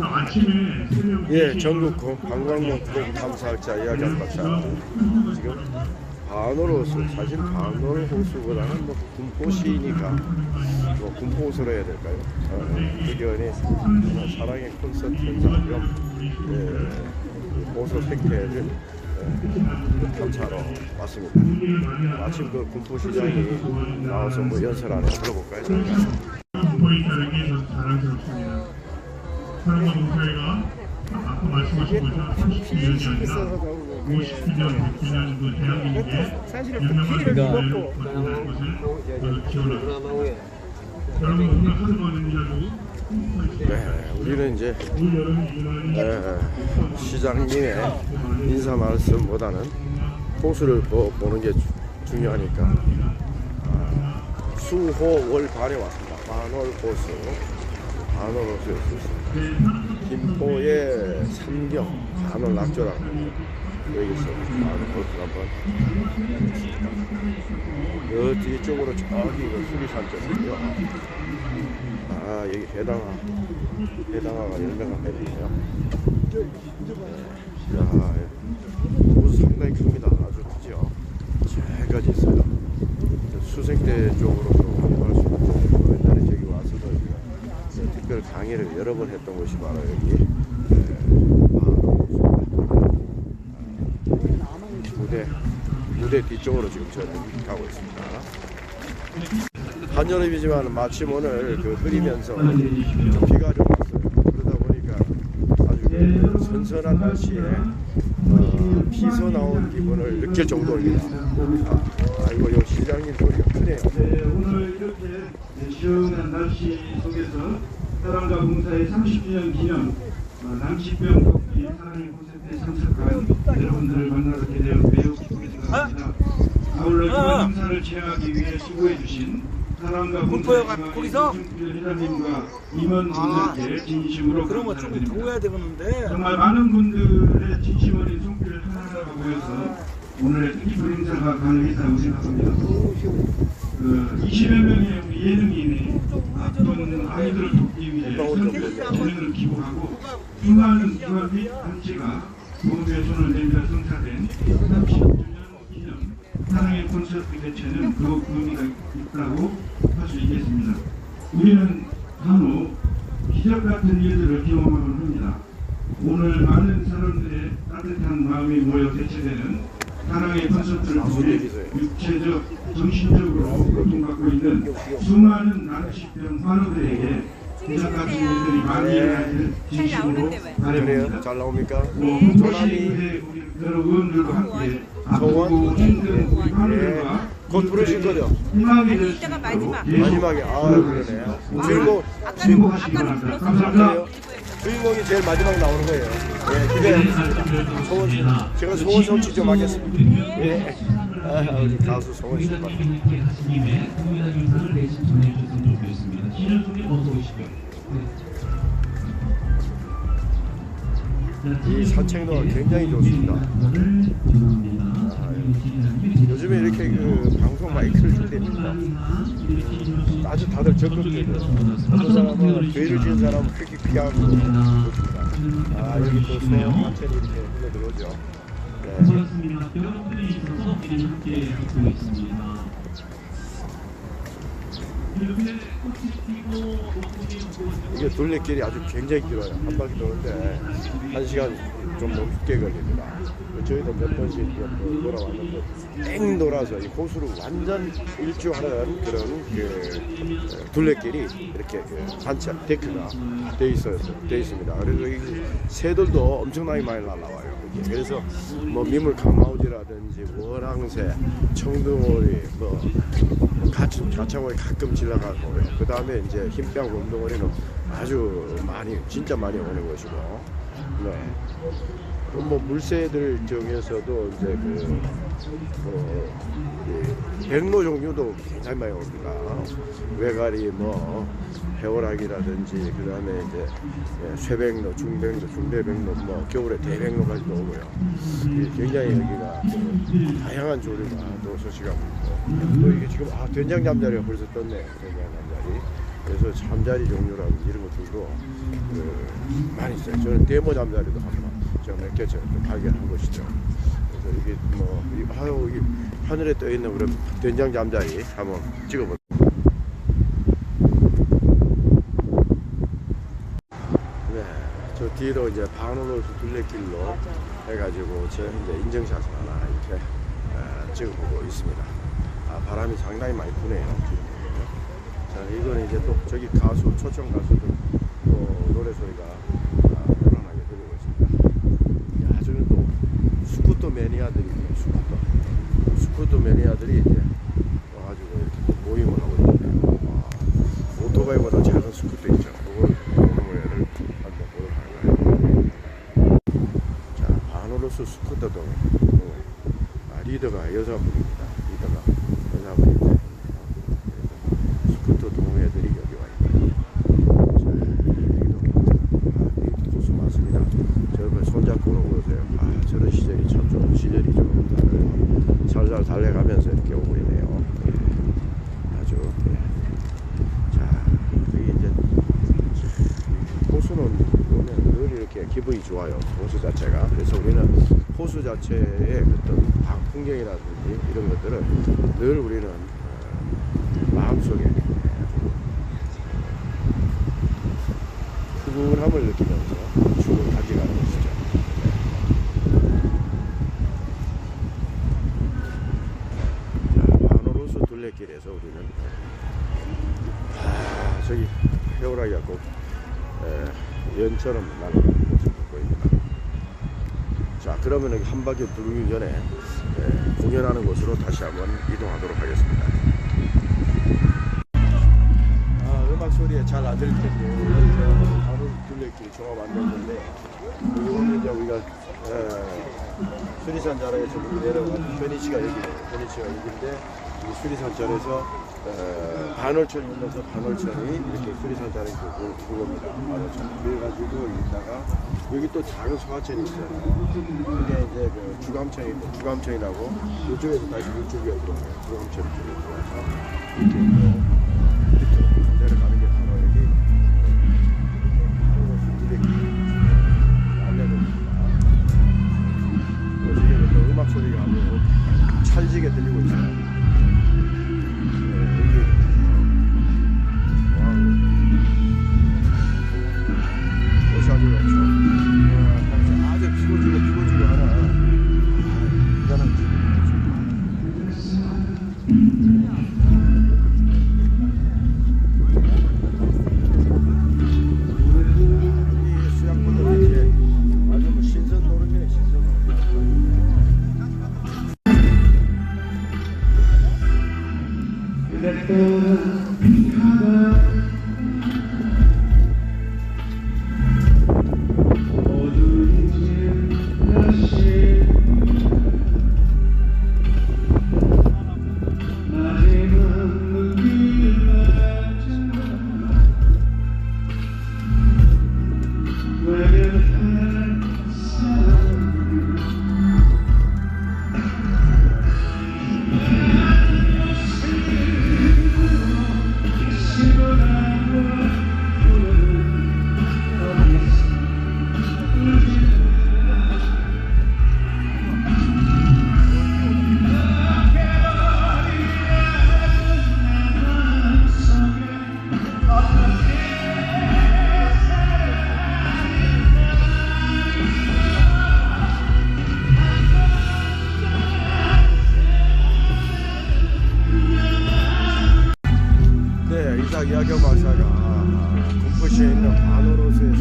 아침에 예, 전국 그 관광명 부동 탐사학자 이야기 한 박사 지금 반호로서 사실 반호 호수보다는 뭐 군포시니까 뭐 군포호수로 해야 될까요? 어, 의견이 사랑의 콘서트 겸 예, 호수 생태를 예, 탐사로 왔습니다. 마침 그 군포시장이 나와서 뭐 연설 안에 들어볼까요? 자 사랑과 봉사회가 아까 말씀하신 것처럼 37년이 아니라 59년, 100년 그 대한민국의 유명한 사회를 건설하는 것을 기원합니다. 여러분 오늘 하루 많은 일하고 네, 우리는 이제 에, 시장님의 인사 말씀보다는 호수를 보, 보는 게 주- 중요하니까 아, 수호 월 반에 왔습니다. 반월 호수, 호수에 있습니다. 김포의 삼경 반월 낙조라고 여기서 반월 호수 한번 그 뒤쪽으로 저기 그 수리산 쪽이요. 아 여기 해당화 해당화가 열매가 맺네요. 야, 호수 상당히 큽니다. 아주 크죠. 저기까지 있어요. 수색대 쪽으로도 활용할 수 있고 옛날에 저기 와서도 우리가 특별 강의를 여러 번 했던 곳이 바로 여기 예, 아, 무대 무대 뒤쪽으로 지금 저는 가고 있습니다. 한여름이지만 마침 오늘 그 흐리면서 좀 비가 좀 왔어요. 그러다 보니까 아주 그 선선한 날씨에 어, 피서 나온 기분을 느낄 정도입니다. 아, 아이고 요 시장님 소리가 크네요. 네, 오늘 이렇게 시원한 날씨 속에서 사랑과 봉사의 30주년 기념 어, 남치병 걷기 사랑의 콘서트에 참석한 여러분들을 만나게 되어 매우 기쁘게 생각합니다. 아울러 이번 행사를 진행하기 위해 수고해 주신 사랑과 봉사의? 회장님과 임원분들께 진심으로 그런 거좀 감사드립니다. 정말 많은 분들의 진심 어린 손길을 하나하나가 모여서 오늘의 뜻깊은 행사가 가능했다고 생각합니다. 그 20여 명의 우리 예능인이 아픈 아이들을 돕기 위해 재능을 기부하고 수많은 기관 및 단체가 모두의 손을 내밀어 성사된 30주년 기념 사랑의 콘서트 개최는 더욱 의미가 있다고 할 수 있겠습니다. 우리는 간혹 기적 같은 일들을 경험하곤 합니다. 오늘 많은 사람들의 따뜻한 마음이 모여 개최되는 사랑의 콘서트를 통해 육체적, 정신적으로 고통받고 있는 수많은 난치병 환우들에게 기적 같은 일들이 많이 일어나기를 진심으로 그래요? 바랍니다. 잘 나옵니까? 뭐 홍보시의 우리 여러 의원들과 함께 아프고 힘든 우리 환우들과 예. 곧 부르실 거죠? 희망이 될수 이따가 있도록 마지막. 계속 마지막에 아 그러네. 주인공 행복하시기 바랍니다. 감사합니다. 주인공이 제일 마지막 나오는 거예요. 예, 기대. 소원 제가 소원 성취 좀 하겠습니다. 예. 아, 우리 가수 소원 씨. 이 산책로가 굉장히 좋습니다. 요즘에 이렇게 그 방송 마이크를 줄 때입니다. 아주 다들 적극적이에요. 어떤 사람은 죄를 지은 사람은 그렇게 귀하고 그렇습니다. 아 여기 또 소원 한천이 이렇게 흘러들어오죠. 네. 고맙습니다. 여러분들 이게 둘레길이 아주 굉장히 길어요. 한 바퀴 도는데 한 시간 좀 넘게 걸립니다. 저희도 몇 번씩 이렇게 뭐 돌아왔는데 땡 돌아서 이 호수를 완전 일주하는 그런 그 둘레길이 이렇게 그 단차 데크가 돼 있어요. 돼 있습니다. 그래서 이 새들도 엄청나게 많이 날라와요. 그래서 뭐 미물 가마우지라든지 월항새, 청둥오리, 뭐 가참, 가창오리 가끔 지나가고 그 다음에 이제 흰병 운동오리는 아주 많이 진짜 많이 오는 것이고 네. 그럼 뭐 물새들 중에서도 이제 그, 뭐, 이 백로 종류도 굉장히 많이 옵니다. 외가리, 뭐, 해오락이라든지, 그 다음에 이제 예, 쇠백로, 중백로, 중대백로, 뭐, 겨울에 대백로까지도 오고요. 이 굉장히 여기가 그 다양한 조류가 또 소식하고 있고, 또 이게 지금, 아, 된장 잠자리가 벌써 떴네요. 된장 잠자리. 그래서 잠자리 종류라든지 이런 것들도 그 많이 있어요. 저는 데모 잠자리도 한번 제가 몇개또 발견한 것이죠. 이게 뭐이 하늘에 떠 있는 우리 된장 잠자리 한번 찍어보. 네, 저 뒤로 이제 반올로스 둘레길로 해가지고 저 이제 인증샷을 하나 이렇게 아, 찍어보고 있습니다. 아, 바람이 상당히 많이 부네요. 자, 이거는 이제 또 저기 가수, 초청 가수들 또 노래 소리가 아, 편안하게 들리고 있습니다. 야, 저는 또 스쿠터 있네요, 스쿠터. 스쿠터 매니아들이 이제 와가지고 이렇게 또 모임을 하고 있는데요. 와, 오토바이보다 작은 스쿠터 있죠. 그걸 노래를 한번 보도록 하나요. 자, 바노로스 스쿠터 동에 아, 리더가 여자분입니다. 리더가 여자분인데 스쿠터 동호회들이 여기 와 있다. 자, 여기도 아, 여기 코스 많습니다. 저걸 손잡고 오는 거 보세요. 아, 저런 시절이 참 좋은 시절이죠. 다들 살살 달려가면서 이렇게 오고 있네요. 예, 아주 예. 자, 여기 이제 호수는 오면 늘 이렇게 기분이 좋아요. 호수 자체가. 그래서 우리는 호수 자체의 어떤 방- 풍경이라든지 이런 것들을 늘 우리는 어, 마음속에 푸근함을 느끼면서 춤을 가져가는 것이죠. 자, 마노로스 둘레길에서 우리는 아, 저기 해오라기가 꼭 에, 연처럼. 자, 그러면 여기 한 바퀴 돌기 전에 에, 공연하는 곳으로 다시 한번 이동하도록 하겠습니다. 아, 음악 소리에 잘 안 들릴 텐데 바로 둘레길 종합 여기 오늘 이제 우리가 에, 수리산 자락에서 내려간 현이치가 여기예요. 현이치가 여기인데 이 수리산 절에서 에, 반월천이 이렇게 수리산 자락에 그 그겁니다. 반월천. 그래가지고 여기다가 여기 또 작은 소하천이 있어요. 이게 이제 그 주감천이 주감천이라고 이쪽에서 다시 이쪽에 들어가요. 주감천 쪽에 들어와서 이렇게 또 내려가는 게 이삭 이하경 박사가 군포시에 있는 바노로스에서